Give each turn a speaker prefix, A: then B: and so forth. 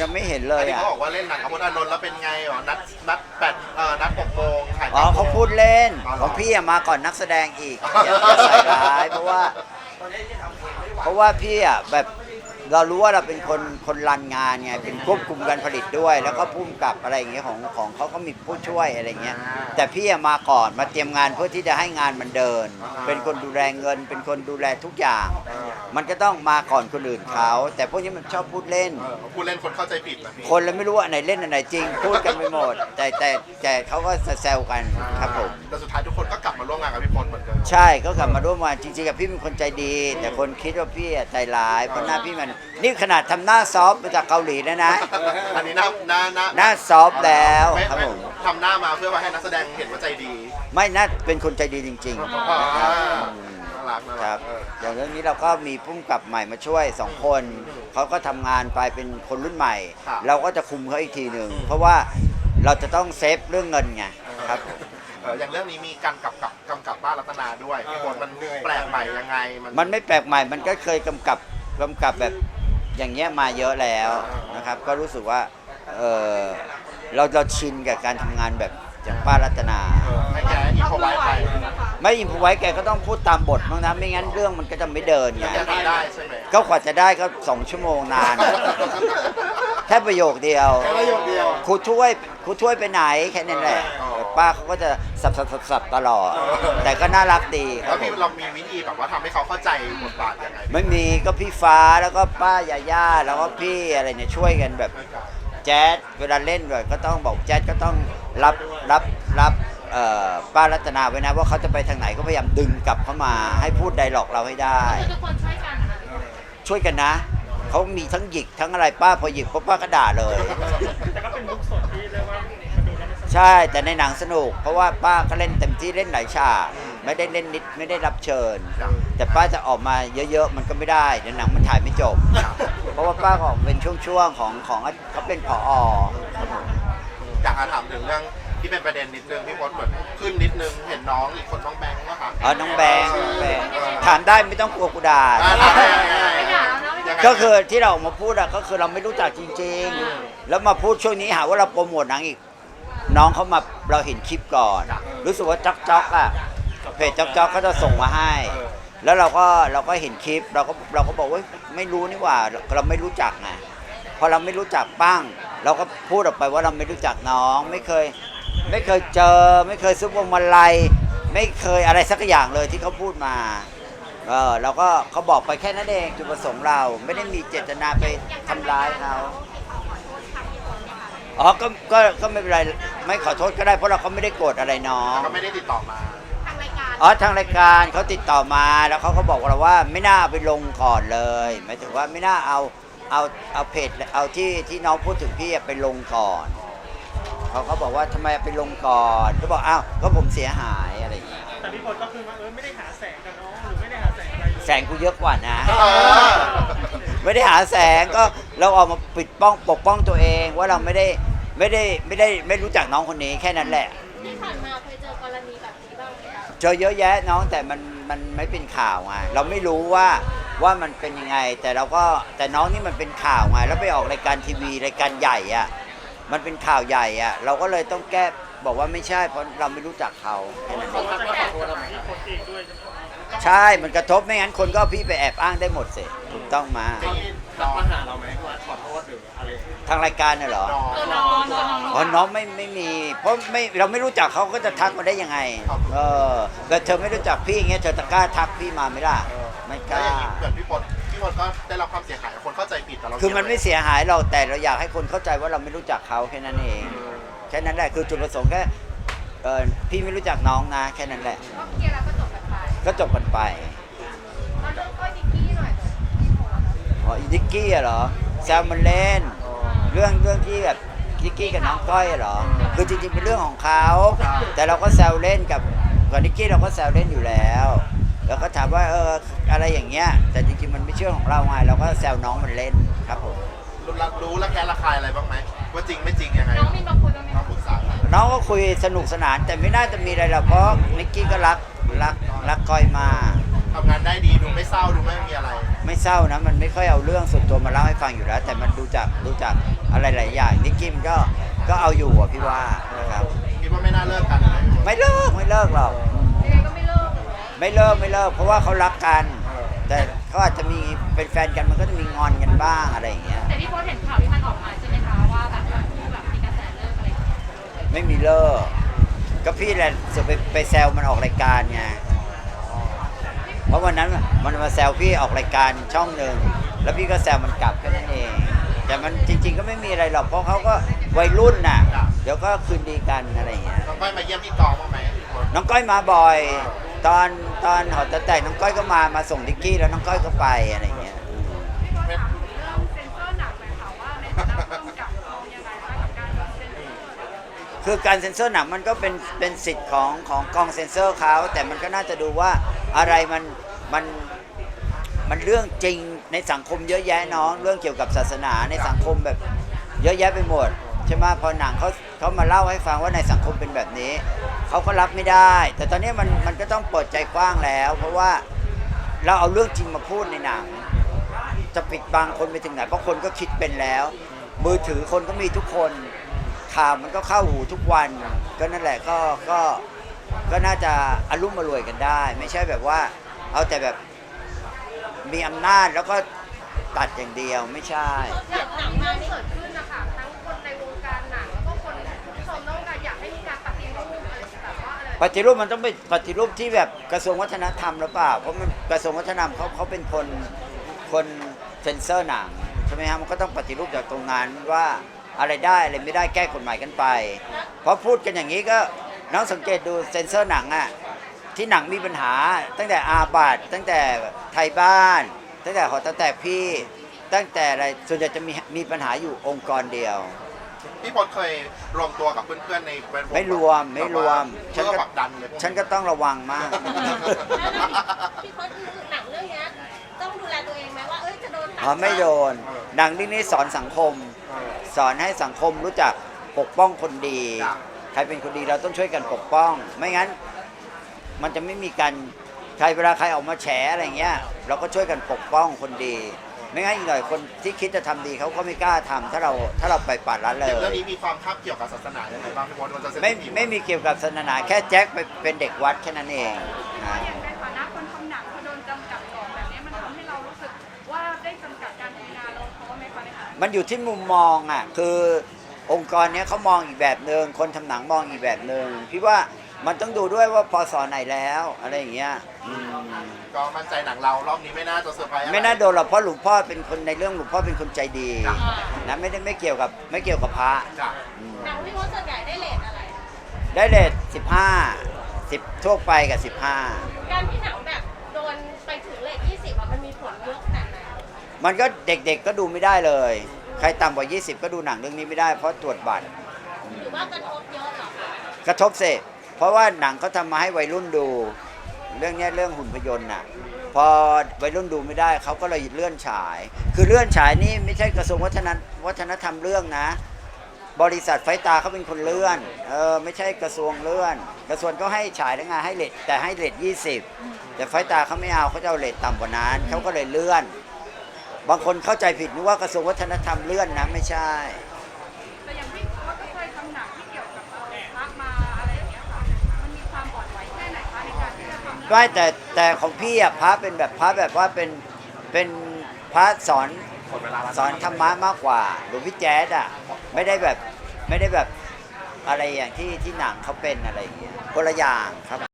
A: ยังไม่เห็นเล
B: อั
A: ย
B: นนี้
A: อะ
B: เขาบอกว่าเล่นหนังกับพจน์อานนท์แล้วเป็นไงอ๋อนัดนัดแปดเอ่อนัดหกโมงถ่าย
A: อ๋อเขาพูดเล่น
B: อ๋อเหรอ
A: ของพี่อะมาก่อนนักแสดงอีกอย่าอย่าใส่ร้ายเพราะว่า เพราะว่าพี่อะแบบ เรารู้ว่าเราเป็นคนคนรันงานไงเป็นควบคุมการผลิตด้วย แล้วก็พุ่มกับอะไรอย่างเงี้ยของของเขาก็มีผู้ช่วยอะไรเงี้ยแต่พี่อะมาก่อนมาเตรียมงานเพื่อที่จะให้งานมันเดิน เป็นคนดูแลเงิน เป็นคนดูแลทุกอย่าง มันก็ต้องมาก่อนคนอื่นเขาแต่พวกนี้มันชอบพูดเล่น
B: เออพูดเล่นคนเข้าใจผิดนะพี่
A: คนเลยไม่รู้ว่าอันไหนเล่นอันไหนจริง พูดกันไปหมด แต่แต่แต่เขาก็แซวๆกันครับผม
B: แต่สุดท้ายทุกคนก็กลับ มาร่วมงานกับพี่พจน์เหมือนเดิม
A: ใช่ก็กลับมาร่วมงานจริงๆกับพี่เป็นคนใจดี แต่คนคิดว่าพี่อะใจร้ายเพราะหน้าพี่มันนี่ขนาดทำหน้าซอฟต์มาจากเกาหลีแล้วนะ
B: อันนี้หน้าหน้าหน้า
A: หน้าซอฟต์แล้ว
B: ไม่
A: ครับ
B: ไม่
A: ผม
B: ทำหน้ามาเพื่อว่าให้นักแสดงเห็นว่าใจดี
A: ไม่น่าเป็นคนใจดีจริง
B: อ่า
A: ๆครับ
B: น่ารักน่า
A: ค
B: รั
A: รั
B: ก
A: บ
B: เออ
A: อย่างเรื่องนี้เราก็มีพุ่มกับใหม่มาช่วยสองคนเขาก็ทำงานไปเป็นคนรุ่นใหม่ เราก็จะคุมเขาอีกทีหนึ่งเพราะว่าเราจะต้องเซฟเรื่องเงินไงครับผม
B: เอออย่างเรื่องนี้มีการกำกับกำกับบ้านรัตนาด้วยพี่พจน์มันแปลกใหม่ยังไง
A: มันไม่แปลกใหม่ มันก็เคยกำกับกำกับแบบอย่างเงี้ยมาเยอะแล้วนะครับ ก็รู้สึกว่าเออเราเราชินกับการทำงานแบบอย่างป้ารัตนา
B: เออให้แกอีโคไว้ไป
A: ไม่อินพไว้แกก็ต้องพูดตามบทบ้างนะไม่งั้นเรื่องมันก็จะไม่เดินไง
B: แกทำได้ใช่ไหม
A: ก็กว่าจะได้ก็สองชั่วโมงนาน แค่ประโยคเดียว
B: แค่ประโยคเดียว
A: ครูช่วยครูช่วยไปไหนแค่นั้นแหละ
B: อ๋อ
A: ป้าเขาก็จะสับสับสับสับตลอด แต่ก็น่ารักดีค
B: แล้
A: รั
B: ว
A: บผ
B: พี่
A: ม
B: เรามีวิธีแบบว่าทำให้เขาเข้าใจบทบาทยังไง
A: ไม่มีก็พี่ฟ้าแล้วก็ป้ายาย่าแล้วก็พี่อะไรเนี่ยช่วยกันแบบแจ๊ดเวลาเล่นด้วยก็ต้องบอกแจ๊ดก็ต้องรับรับรับเอ่อป้ารัตนาไว้นะว่าเขาจะไปทางไหนก็พยายามดึงกลับเข้ามาให้พูดไดร็อกเราให้ได้
C: คือทุกคนช่วยกันค่ะ
A: ช่วยกันนะ เขามีทั้งหยิกทั้งอะไรป้าพอหยิกปุ๊บป้าก็ด่าเลย
D: แต่ก็เป็นมุกสดที่เรียกว่ามาดูแล้วมันสนุก
A: ใช่แต่ในหนังสนุก เพราะว่าป้าก็เล่นเต็มที่เล่นหลายฉากไม่ได้เล่นนิดไม่ได้รับเชิญ แต่ป้าจะออกมาเยอะๆ มันก็ไม่ได้เดี๋ยวหนังมันถ่ายไม่จบ เพราะว่าป้าก็ออกเป็นช่วงๆของของเขาเป็นผอ
B: อยากจะถามถึงเรื่องที่เป็นประเด็นนิดนึงพี่พจน์เหมือนขึ้นนิดนึงเห็นน้องอีกคนน้องแบงค์ว่าคะ
A: เออน้องแบงค์น้องแบงค์ถามได้ไม่ต้องกลัวกูด่า
B: อ่าถามได้ยังไง
C: ไม่ด่าแล้วนะไม่ด่า
A: ก็คือที่เราออกมาพูดอะก็คือเราไม่รู้จักจริง ๆ แล้วมาพูดช่วงนี้หาว่าเราโปรโมทหนังอีก น้องเขามาเราเห็นคลิปก่อนรู้สึกว่าจ๊อกจ๊อกอะเพจจ๊อกจ๊อกเขาจะส่งมาให้ แล้วเราก็เราก็เห็นคลิปเราก็เราก็บอกว่าไม่รู้นี่หว่าเราไม่รู้จักไงพอเราไม่รู้จักปั้งเราก็พูดออกไปว่าเราไม่รู้จักน้อง ไม่เคย ไม่เคยเจอ ไม่เคยซื้อพวงมาลัยไม่เคยอะไรสักอย่างเลยที่เขาพูดมา เออเราก็เขาบอกไปแค่นั้นเองจุดประสงค์เราไม่ได้มีเจตนาไปทำร้ายเขาอ๋อก็ก็ก็ไม่เป็นไรไม่ขอโทษก็ได้เพราะเราก็ไม่ได้โกรธอะไรน้อง
B: ก็ไม่ได้ติดต่อมา
C: ทางรายการ
A: อ๋อทางรายการเขาติดต่อมาแล้วเขาก็บอกเราว่าไม่น่าเอาไปลงก่อนเลยหมายถึงว่าไม่น่าเอาเอาเอาเพจเอาที่ที่น้องพูดถึงพี่อะไปลงก่อนเขาก็บอกว่าทำไมเอาไปลงก่อน ก็บอกอ้าวก็ผมเสียหายอะไรอย่างเงี้ย
D: แต่พี่พลก็คือว่าเออไม่ได้หาแสงกับน้ สงอะไรเลย
A: แสงกูเยอะกว่านะ
B: เออ
A: ไม่ได้หาแสงก็เราออกมาปิดป้องปกป้องตัวเองว่าเราไม่ได้ไม่ได้ไม่ได้ไม่รู้จักน้องคนนี้แค่นั้นแหละ
C: ที่ผ่านมาเคยเจอกรณีแบบนี้บ้างไหมคะ
A: เจอเยอะแยะน้องแต่มันมันไม่เป็นข่าวไงเราไม่รู้ว่าว่ามันเป็นยังไง แต่เราก็แต่น้องนี่มันเป็นข่าวไงแล้วไปออกรายการทีวีรายการใหญ่อะมันเป็นข่าวใหญ่อะเราก็เลยต้องแก้บอกว่าไม่ใช่เพราะเราไม่รู้จักเขาแค่นั้นเอง
D: เขาจะขอโทษกับพี่พลเองด้วยใช่ไหม
A: ใช่มันกระทบไม่งั้นคนก็เอาพี่ไปแอบอ้างได้หมดสิถูกต้องมา
B: น้อง
D: มาหาเราไหมว่าขอโทษหรืออะไร
A: ทางรายการน่ะเหรอ
B: น้อง
C: ตัวน้องตัวน้อง
A: อ๋อน้องไม่ไม่มี เพราะไม่เราไม่รู้จักเขาก็จะทักมาได้ยังไง เออแต่เธอไม่รู้จักพี่อย่างเงี้ยเธอจะกล้าทักพี่มาไหมล่ะไม่ก
B: แล้ว
A: ล้า
B: อย่างนี้เหมือนพี่พจน์พี่พจน์ก็ได้รับความเสียหายคนเข้าใจผิดแต่เรา
A: คือมันไม่เสียหายเราแต่เราอยากให้คนเข้าใจว่าเราไม่รู้จักเขาแค่นั้นเองแค่นั้นแหละคือจุดประสงค์แค่เออพี่ไม่รู้จักน้องนะแค่นั้นแหละ
C: ก็เคลียร์แล้วก็จบ กันไป
A: ก็จบกันไป
C: มาเรื่องก้อยดิกกี้หน่อยที่โพสต์
A: อ๋ออีดิกกี้อะเหรอแซวมันเล่น เรื่องเรื่องที่แบบนิกกี้กับน้องก้อยอะเหรอ คือจริงๆเป็นเรื่องของเขา แต่เราก็แซวเล่นกับกับนิกกี้เราก็แซวเล่นอยู่แล้วแล้วก็ถามว่าเอออะไรอย่างเงี้ย แต่จริงๆมันไม่เชื่อของเราไงเราก็แซวน้องมันเล่นครับผม
B: รู้ละรู้และแกระคายอะไรบ้างไหมว่าจริงไม่จริงยังไง
C: น้องมีมาคุยบ้างไหม
B: น้อง
C: คะ
B: ปรึกษากัน
A: น้องก็คุยสนุกสนานแต่ไม่น่าจะมีอะไรหรอกเพราะนิกกี้ก็รัก รักรักก้อยมาก
B: ทำงานได้ดีดูไม่เศร้าดูไม่มีอะไร
A: ไม่ไม่เศร้านะ มันไม่ค่อยเอาเรื่องส่วนตัวมาเล่าให้ฟังอยู่แล้ว แต่มันดูจากดูจากอะไรหลายอย่างนิกกี้มันก็ก็เอาอยู่อะพี่ว่านะครับ
B: คิดว่าไม่น่าเลิกกันเลย
A: ไม่เลิกไม่เลิกหรอก
C: ยังไงก็ไม่เลิกเลย
A: ไม่เลิกไม่เลิกเพราะว่าเขารักกัน แต่เขาอาจจะมีเป็นแฟนกันมันก็จะมีงอนกันบ้างอะไรอย่างเงี้ย
C: แต่พี่โพสเห็นข่าวที่มันออกมาใช่ไหมคะว่าแบบทั้งคู่แบบมีกระแสเลิกอะไรอย่างเงี้ย
A: ไม่มีเลิก ก็พี่แหละจะไปไปแซวมันออกรายการไงเพราะวันนั้นมันมาแซวพี่ออกรายการช่องหนึ่งแล้วพี่ก็แซวมันกลับแค่นั้นเอง แต่มันจริง ๆ ก็ไม่มีอะไรหรอกเพราะเขาก็วัยรุ่นน่ะ เดี๋ยวก็คืนดีกันอะไรอย่างเงี้ย
B: น้องก้อยมาเยี่ยมพี่กองบ้างไหมพี่พศ
A: น้องก้อยมาบ่อย ตอนตอนหอตะแต่น้องก้อยก็มามาส่งดิกกี้แล้วน้องก้อยก็ไปอะไรอย่างเงี้ย
C: คือการเซ็นเซอร์
A: หนังมันก็เป็นเป็นสิทธิ์ของของกองเซ็นเซอร์เขาแต่มันก็น่าจะดูว่าอะไรมันมันมันเรื่องจริงในสังคมเยอะแยะน้องเรื่องเกี่ยวกับศาสนาในสังคมแบบเยอะแยะไปหมดใช่ไหมพอหนังเขาเขามาเล่าให้ฟังว่าในสังคมเป็นแบบนี้เขาก็รับไม่ได้ แต่ตอนนี้มันมันก็ต้องเปิดใจกว้างแล้ว เพราะว่าเราเอาเรื่องจริงมาพูดในหนัง จะปิดบังคนไปถึงไหนเพราะคนก็คิดเป็นแล้ว มือถือคนก็มีทุกคน ข่าวมันก็เข้าหูทุกวัน ก็นั่นแหละก็ก็ก็น่าจะอารมุ่มมารวยกันได้ ไม่ใช่แบบว่า เอาแต่แบบมีอำนาจแล้วก็ตัดอย่างเดียวไม่ใช่
C: อย่างหนังมาเกิดขึ้นนะคะทั้งคนในวงการหนังแล้วก็คนผู้ชมต้องการอยากให้มีการปฏิรูปอะไรแบบว่าอะไร
A: ปฏิรูปมันต้องเป็นปฏิรูปที่แบบกระทรวงวัฒนธรรมหรือเปล่าเพราะมันกระทรวงวัฒนธรรมเขาเขาเป็นคนคนเซ็นเซอร์หนังใช่ไหมฮะมันก็ต้องปฏิรูปจากตรงนั้นว่า อะไรได้อะไรไม่ได้แก้กฎหมายกันไป เพราะพูดกันอย่างนี้ก็น้องสังเกตดูเซ็นเซอร์หนังอะที่หนังมีปัญหา ตั้งแต่อาบัตตั้งแต่ไทยบ้าน ตั้งแต่หอตั้งแต่พี่ ตั้งแต่อะไรส่วนใหญ่จะมีมีปัญหาอยู่องค์กรเดียว
B: พี่พศเคยรวมตัวกับเพื่อนๆในแวดวง
A: ไม่รวมไม่รวมฉั
B: เพื่
A: น
B: อ
A: ก็
B: ผลักดันเลยพว
A: ฉันก็ต้องระวังมาก
E: พี่พศหนังเรื่องเนี้ยต้องดูแลตัวเองไหมว่าเอ้ยจะโดนตัด
A: อ๋อไม่โดน หนังเรื่องนี้สอนสังคม
B: เออ
A: สอนให้สังคมรู้จักปกป้องคนดี
B: ครับ
A: ใครเป็นคนดีเราต้องช่วยกันปกป้อง ไม่งั้น มันจะไม่มีการใครเวลาใครออกมาแฉอะไรเงี้ย เราก็ช่วยกันปกป้องคนดี ไม่งั้นอีกหน่อยคนที่คิดจะทำดีเขาก็ไม่กล้าทำถ้าเราถ้าเราไปปัดละเล
B: อย่างเรื่อง
A: ย
B: นี้มีความทับเกี่ยวกับศาสนายังไงบ้างพี่พศมันจะเซน
A: ไม่
B: ซิทีฟ
A: ไม่มีเกี่ยวกับศาสนาแค่แจ็คไปเป็นเด็กวัดแค่นั้นเองนะ
C: อย่างในฐานะ มคะในฐานะ
A: มันอยู่ที่มุมมองอะคือองค์กรเนี้ยเขามองอีกแบบหนึ่งคนทำหนังมองอีกแบบหนึ่งพี่ว่ามันต้องดูด้วยว่าพอสอนไหนแล้วอะไรอย่างเงี้ยอืม
B: ก็มั่นใจหนังเรารอบนี้ไม่น่าจะเซอร์ไพรส์อะไร
A: ไม่น่าโดนหรอกเพราะหลวงพ่อเป็นคนในเรื่องหลวงพ่อเป็นคนใจดีนะไม่ได้ไม่เกี่ยวกับไม่เกี่ยวกับพระ
B: จ้ะ
A: อืม
E: หนังพี่พศส่วนใหญ่ได้เลทอะไร
A: ได้เลทสิบห้าสิบทั่วไปกับสิบห้า
E: การที่หนังแบ
A: มันก็เด็กๆก็ดูไม่ได้เลย ใครต่ำกว่า 20 ก็ดูหนังเรื่องนี้ไม่ได้เพราะตรวจบัตร
E: หรือว่ากระทบเยอะเหรอคะ
A: กระทบเสพเพราะว่าหนังเขาทำมาให้วัยรุ่นดู เรื่องเนี้ยเรื่องหุ่นพยนต์น่ะพอวัยรุ่นดูไม่ได้เขาก็เลยเลื่อนฉาย คือเลื่อนฉายนี่ไม่ใช่กระทรวงวัฒนวัฒนธรรมเรื่องนะ บริษัทไฟตาเขาเป็นคนเลื่อนเออไม่ใช่กระทรวงเลื่อน กระทรวงก็ให้ฉายแล้วไงให้เลทแต่ให้เลท20แต่ไฟตาเขาไม่เอาเขาจะเอาเลทต่ำกว่านั้นเขาก็เลยเลื่อน บางคนเข้าใจผิดนึกว่ากระทรวงวัฒนธรรมเลื่อนนะไม่ใช่
C: แต่อย่างพี่เขาก็เคยทำหนังที่เกี่ยวกับเอ่อพระมาอะไรอย่างเงี้ยค่ะมันมีความอ่อนไหวแค่ไหนคะในการที่จะทำเรื่อง
A: ไม่แต่แต่ของพี่อะพระเป็นแบบพระแบบว่าเป็นเป็นพระสอน
B: หมดเวลาแล้ว
A: สอนธรรมะมากกว่าหลวงพี่แจ๊ดอะไม่ได้แบบไม่ได้แบบอะไรอย่างที่ที่หนังเขาเป็นอะไรอย่างเงี้ยคนละอย่างครับ